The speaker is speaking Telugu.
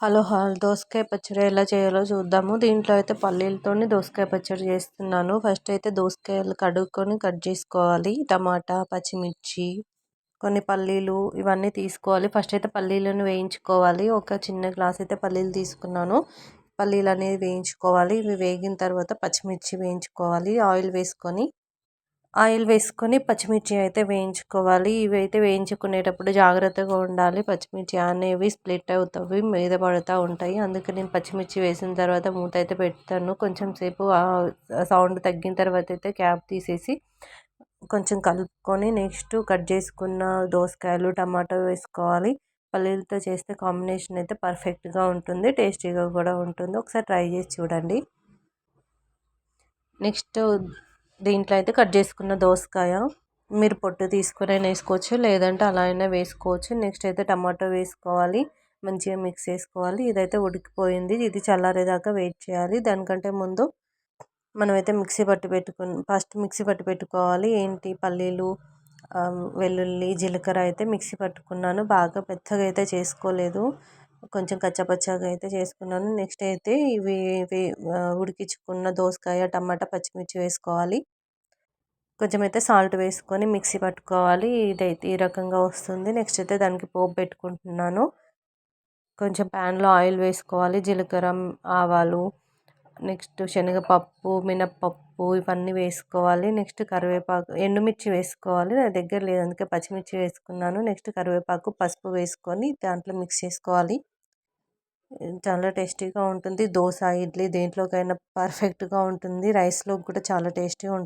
హలో హాల్ దోసకాయ పచ్చడి ఎలా చేయాలో చూద్దాము. దీంట్లో అయితే పల్లీలతోని దోసకాయ పచ్చడి చేస్తున్నాను. ఫస్ట్ అయితే దోసకాయలు కడుక్కొని కట్ చేసుకోవాలి. టమాటా పచ్చిమిర్చి కొన్ని పల్లీలు ఇవన్నీ తీసుకోవాలి. ఫస్ట్ అయితే పల్లీలను వేయించుకోవాలి. ఒక చిన్న గ్లాస్ అయితే పల్లీలు తీసుకున్నాను. పల్లీలు అనేది వేయించుకోవాలి. ఇవి వేగిన తర్వాత పచ్చిమిర్చి వేయించుకోవాలి. ఆయిల్ వేసుకొని ఆయిల్ వేసుకొని పచ్చిమిర్చి అయితే వేయించుకోవాలి. ఇవి అయితే వేయించుకునేటప్పుడు జాగ్రత్తగా ఉండాలి. పచ్చిమిర్చి అనేవి స్ప్లిట్ అవుతాయి మీద పడుతూ ఉంటాయి. అందుకే నేను పచ్చిమిర్చి వేసిన తర్వాత మూత అయితే పెడతాను. కొంచెం సేపు సౌండ్ తగ్గిన తర్వాత అయితే క్యాప్ తీసేసి కొంచెం కలుపుకొని నెక్స్ట్ కట్ చేసుకున్న దోసకాయలు టమాటో వేసుకోవాలి. పల్లీలతో చేస్తే కాంబినేషన్ అయితే పర్ఫెక్ట్గా ఉంటుంది టేస్టీగా కూడా ఉంటుంది. ఒకసారి ట్రై చేసి చూడండి. నెక్స్ట్ దీంట్లో అయితే కట్ చేసుకున్న దోసకాయ మీరు పొట్టు తీసుకునైనా అయినా వేసుకోవచ్చు లేదంటే అలా అయినా వేసుకోవచ్చు. నెక్స్ట్ అయితే టమాటో వేసుకోవాలి మంచిగా మిక్స్ చేసుకోవాలి. ఇదైతే ఉడికిపోయింది ఇది చల్లారేదాకా వెయిట్ చేయాలి. దానికంటే ముందు మనమైతే మిక్సీ పట్టి పెట్టుకుని ఫస్ట్ మిక్సీ పట్టి పెట్టుకోవాలి. ఏంటి? పల్లీలు వెల్లుల్లి జీలకర్ర అయితే మిక్సీ పట్టుకున్నాను. బాగా పెద్దగా అయితే చేసుకోలేదు. కొంచెం కచ్చాపచ్చాగా అయితే చేసుకున్నాను. నెక్స్ట్ అయితే ఇవి ఉడికించుకున్న దోసకాయ టమాటా పచ్చిమిర్చి వేసుకోవాలి. కొంచెం అయితే సాల్ట్ వేసుకొని మిక్సీ పట్టుకోవాలి. ఇదైతే ఈ రకంగా వస్తుంది. నెక్స్ట్ అయితే దానికి పోపు పెట్టుకుంటున్నాను. కొంచెం ప్యాన్లో ఆయిల్ వేసుకోవాలి. జీలకర్ర ఆవాలు నెక్స్ట్ శనగపప్పు మినప్పప్పు ఇవన్నీ వేసుకోవాలి. నెక్స్ట్ కరివేపాకు ఎండుమిర్చి వేసుకోవాలి. నా దగ్గర లేదు అందుకే పచ్చిమిర్చి వేసుకున్నాను. నెక్స్ట్ కరివేపాకు పసుపు వేసుకొని దాంట్లో మిక్స్ చేసుకోవాలి. చాలా టేస్టీగా ఉంటుంది. దోశ ఇడ్లీ దేంట్లోకైనా పర్ఫెక్ట్గా ఉంటుంది. రైస్లో కూడా చాలా టేస్టీగా ఉంటుంది